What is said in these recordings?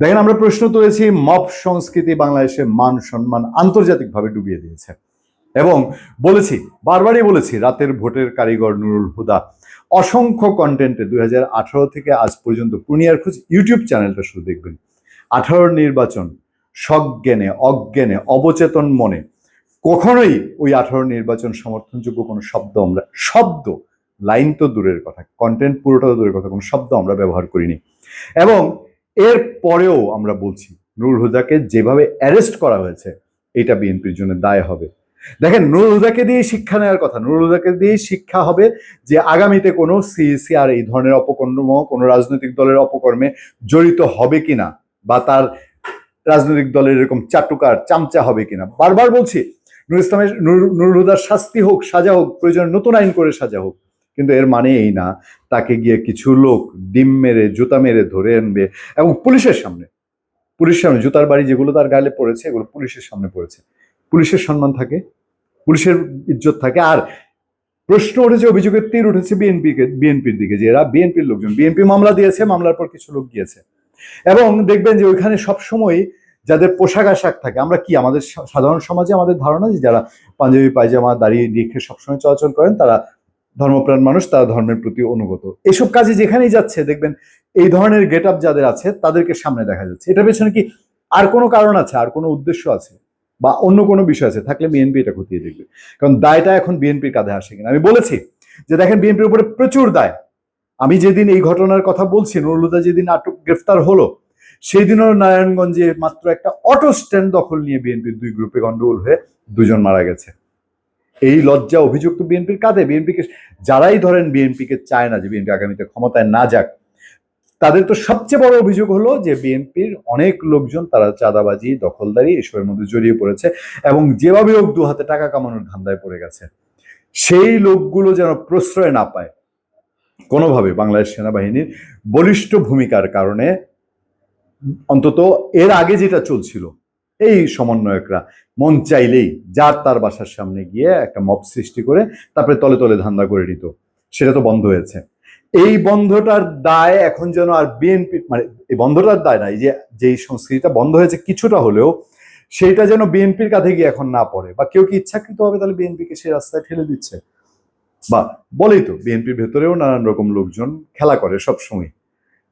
দেখেন, আমরা প্রশ্ন তুলেছি মপ সংস্কৃতি বাংলাদেশে মান সম্মান আন্তর্জাতিকভাবে ডুবিয়ে দিয়েছে। এবং বলেছি, বারবারই বলেছি, রাতের ভোটের কারিগর নুরুল হুদা। অসংখ্য কন্টেন্টে দুই হাজার আঠারো থেকে আজ পর্যন্ত পূর্ণিয়ার খোঁজ ইউটিউব চ্যানেলটা শুধু দেখবেন। আঠারোর নির্বাচন, সজ্ঞানে, অজ্ঞানে, অবচেতন মনে। কখনোই ওই আঠারো নির্বাচন সমর্থনযোগ্য কোনো শব্দ আমরা, শব্দ, লাইন তো দূরের কথা কন্টেন্ট পুরোটা দূরের কথা, কোনো শব্দ আমরা ব্যবহার করিনি। এবং এর পরেও আমরা বলছি নুরুল হুদাকে যেভাবে অ্যারেস্ট করা হয়েছে, এটা বিএনপির জন্য দায় হবে। দেখেন নুরুল হুদাকে দিয়ে শিক্ষা নেওয়ার কথা নুরুল হুদাকে দিয়ে শিক্ষা হবে যে আগামীতে কোনো সিএসি আর এই ধরনের অপকর্ম, কোনো রাজনৈতিক দলের অপকর্মে জড়িত হবে কিনা বা তার রাজনৈতিক দলের এরকম চাটুকার, চামচা হবে কিনা। বারবার বলছি, নুর ইসলামের, নুর- নুরুল হুদার শাস্তি হোক, সাজা হোক, প্রয়োজন নতুন আইন করে সাজা হোক। কিন্তু এর মানে এই না, তাকে গিয়ে কিছু লোক ডিম মেরে, জুতা মেরে ধরে আনবে এবং পুলিশের সামনে। পুলিশের সামনে, জুতার বাড়ি যেগুলো তার গালে পড়েছে, এগুলো পুলিশের সামনে পড়েছে। পুলিশের সম্মান থাকে, পুলিশের ইজ্জত থাকে, আর প্রশ্ন উঠেছে, অভিযোগের তীর উঠেছে বিএনপি বিএনপির দিকে যে এরা বিএনপির লোকজন। বিএনপি মামলা দিয়েছে, মামলার পর কিছু লোক গিয়েছে। এবং দেখবেন যে ওইখানে সবসময় যাদের পোশাক আশাক থাকে, আমরা কি আমাদের সাধারণ সমাজে আমাদের ধারণা যে যারা পাঞ্জাবি, পায়জামা, দাড়ি রেখে সবসময় চলাচল করেন, তারা ধর্মপ্রাণ মানুষ, তারা ধর্মের প্রতি অনুগত। এসব কাজে যেখানেই যাচ্ছে, দেখবেন এই ধরনের গেট আপ যাদের আছে, তাদেরকে সামনে দেখা যাচ্ছে। এটা পেছনে কি আর কোনো কারণ আছে, আর কোনো উদ্দেশ্য আছে? বা অন্য কোনো বিষয় আছে? থাকলে বিএনপি এটা খতিয়ে দেখবে। কারণ দায়টা এখন বিএনপির কাঁধে আসে কিনা। আমি বলেছি যে, দেখেন বিএনপির উপরে প্রচুর দায়। আমি যেদিন এই ঘটনার কথা বলছি নুরুলুদা যেদিন আটক গ্রেফতার হলো সেই দিনও নারায়ণগঞ্জে মাত্র একটা অটো স্ট্যান্ড দখল নিয়ে বিএনপির দুই গ্রুপে গন্ডগোল হয়ে দুজন মারা গেছে। এই লজ্জা অভিযুক্ত বিএনপির কাঁধে? বিএনপিকে যারাই ধরেন বিএনপিকে চায় না যে বিএনপি আগামীতে ক্ষমতায় না যাক, তাদের তো সবচেয়ে বড় অভিযোগ হলো যে বিএনপির অনেক লোকজন তারা চাঁদাবাজি, দখলদারি এসবের মধ্যে জড়িয়ে পড়েছে এবং যেভাবে হোক দু হাতে টাকা কামানোর ধান্দায় পড়ে গেছে। সেই লোকগুলো যেন প্রশ্রয় না পায়, কোনোভাবে বাংলাদেশ সেনাবাহিনীর বলিষ্ঠ ভূমিকার কারণে, অন্তত এর আগে যেটা চলছিল এই সমন্বয়করা মন চাইলেই যার তার বাসার সামনে গিয়ে একটা মব সৃষ্টি করে তারপরে তলে তলে ধান্দা করে নিত। সেটা তো বন্ধ হয়েছে। এই বন্ধটার দায় এখন যেন আর বিএনপি মানে এই বন্ধটার দায় নাই যে, যেই সংস্কৃতিটা বন্ধ হয়েছে কিছুটা হলেও সেইটা যেন বিএনপির কাঁধে গিয়ে এখন না পড়ে বা কেউ কি ইচ্ছাকৃত হবে তাহলে বিএনপিকে সেই রাস্তায় ঠেলে দিচ্ছে? বা বলেই তো, বিএনপির ভেতরেও নানান রকম লোকজন খেলা করে সবসময়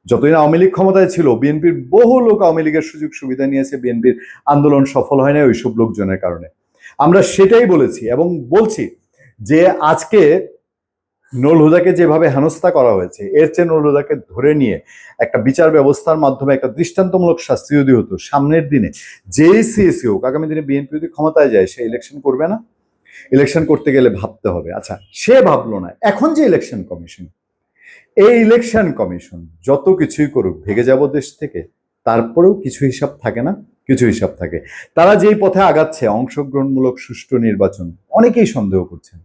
যতদিন আওয়ামী লীগ ক্ষমতায় ছিল, বিএনপির বহু লোক আওয়ামী লীগের সুযোগ সুবিধা নিয়েছে, বিএনপির আন্দোলন সফল হয় না ওইসব লোকজনের কারণে। আমরা সেটাই বলেছি এবং বলছি যে আজকে নুরুল হুদাকে যেভাবে হেনস্থা করা হয়েছে, এর চেয়ে নুরুল হুদাকে ধরে নিয়ে একটা বিচার ব্যবস্থার মাধ্যমে একটা দৃষ্টান্তমূলক শাস্তি যদি হতো সামনের দিনে, যেই সিএসি হোক, আগামী দিনে বিএনপি যদি ক্ষমতায় যায়, সে ইলেকশন করবে না। ইলেকশন করতে গেলে ভাবতে হবে। আচ্ছা সে ভাবলো না। এখন যে ইলেকশন কমিশন এই ইলেকশন কমিশন যত কিছুই করুক, ভেগে যাব দেশ থেকে, তারপরেও কিছু হিসাব থাকে না, কিছু হিসাব থাকে। তারা যেই পথে আগাচ্ছে, অংশগ্রহণমূলক সুষ্ঠু নির্বাচন, অনেকেই সন্দেহ করছেন।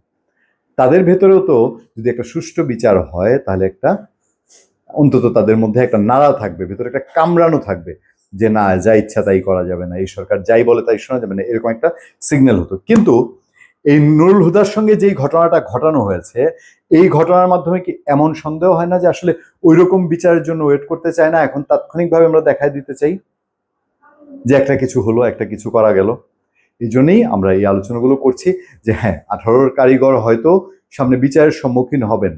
তাদের ভেতরেও তো যদি একটা সুষ্ঠু বিচার হয়, তাহলে একটা অন্তত তাদের মধ্যে একটা নাড়া থাকবে, ভেতরে একটা কামড়ানো থাকবে যে, না, যা ইচ্ছা তাই করা যাবে না, এই সরকার যাই বলে তাই শোনা যাবে না। এরকম একটা সিগন্যাল হতো। কিন্তু এই নুরুল হুদার সঙ্গে যেই ঘটনাটা ঘটানো হয়েছে এই ঘটনার মাধ্যমে কি এমন সন্দেহ হয় না যে আসলে ওই রকম বিচারের জন্য ওয়েট করতে চায় না? এখন তাৎক্ষণিকভাবে আমরা দেখায় দিতে চাই যে একটা কিছু হলো, একটা কিছু করা গেল। এই জন্যই আমরা এই আলোচনাগুলো করছি যে হ্যাঁ আঠারোর কারিগর হয়তো সামনে বিচারের সম্মুখীন হবেন।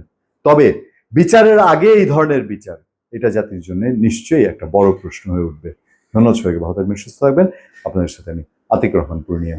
তবে বিচারের আগে এই ধরনের বিচার, এটা জাতির জন্য নিশ্চয়ই একটা বড় প্রশ্ন হয়ে উঠবে। ধন্যবাদ সবাইকে, ভালো থাকবেন, সুস্থ থাকবেন। আপনাদের সাথে আমি আতিক রহমান পূর্ণিয়া।